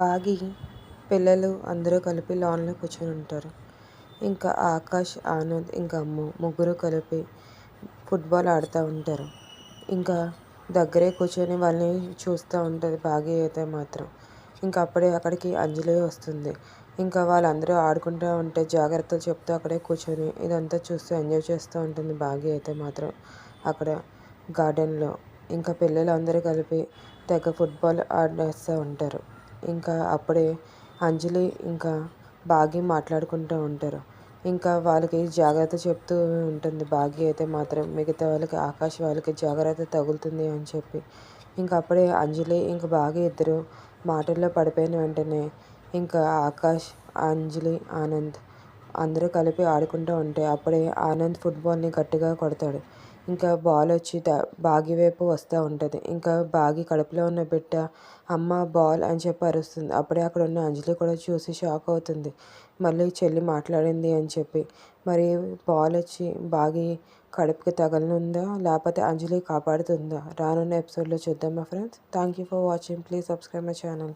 బాగి పిల్లలు అందరూ కలిపి లాన్లో కూర్చొని ఉంటారు. ఇంకా ఆకాష్ ఆనంద్ ఇంకా అమ్ము ముగ్గురు కలిపి ఫుట్బాల్ ఆడుతూ ఉంటారు. ఇంకా దగ్గరే కూర్చొని వాళ్ళని చూస్తూ ఉంటుంది బాగి అయితే మాత్రం. ఇంకా అప్పుడే అక్కడికి అంజలి వస్తుంది. ఇంకా వాళ్ళందరూ ఆడుకుంటూ ఉంటే జాగ్రత్తలు చెప్తూ అక్కడే కూర్చొని ఇదంతా చూస్తూ ఎంజాయ్ చేస్తూ ఉంటుంది బాగి అయితే మాత్రం అక్కడ గార్డెన్లో ఇంకా పిల్లలు అందరూ కలిపి తెగ ఫుట్బాల్ ఆడేస్తూ ఉంటారు. ఇంకా అప్పుడే అంజలి ఇంకా బాగి మాట్లాడుకుంటూ ఉంటారు. ఇంకా వాళ్ళకి జాగ్రత్త చెప్తూ ఉంటుంది. బాగి అయితే మాత్రం మిగతా వాళ్ళకి ఆకాశ్ వాళ్ళకి జాగ్రత్త తగులుతుంది అని చెప్పి. ఇంకా అప్పుడే అంజలి ఇంకా బాగి ఇద్దరు మాటల్లో పడిపోయిన వెంటనే ఇంకా ఆకాష్ అంజలి ఆనంద్ అందరూ కలిపి ఆడుకుంటూ ఉంటే అప్పుడే ఆనంద్ ఫుట్బాల్ని గట్టిగా కొడతాడు. ఇంకా బాల్ వచ్చి బాగి వైపు వస్తూ ఉంటుంది. ఇంకా బాగి కడుపులో ఉన్న బిడ్డ అమ్మ బాల్ అని చెప్పి అరుస్తుంది. అప్పుడే అక్కడ ఉన్న అంజలి కూడా చూసి షాక్ అవుతుంది. మళ్ళీ చెల్లి మాట్లాడింది అని చెప్పి. మరి బాల్ వచ్చి బాగి కడుపుకి తగలనుందా? లేకపోతే అంజలి కాపాడుతుందా? రానున్న ఎపిసోడ్లో చూద్దామా friends. Thank you for watching. Please subscribe my channel.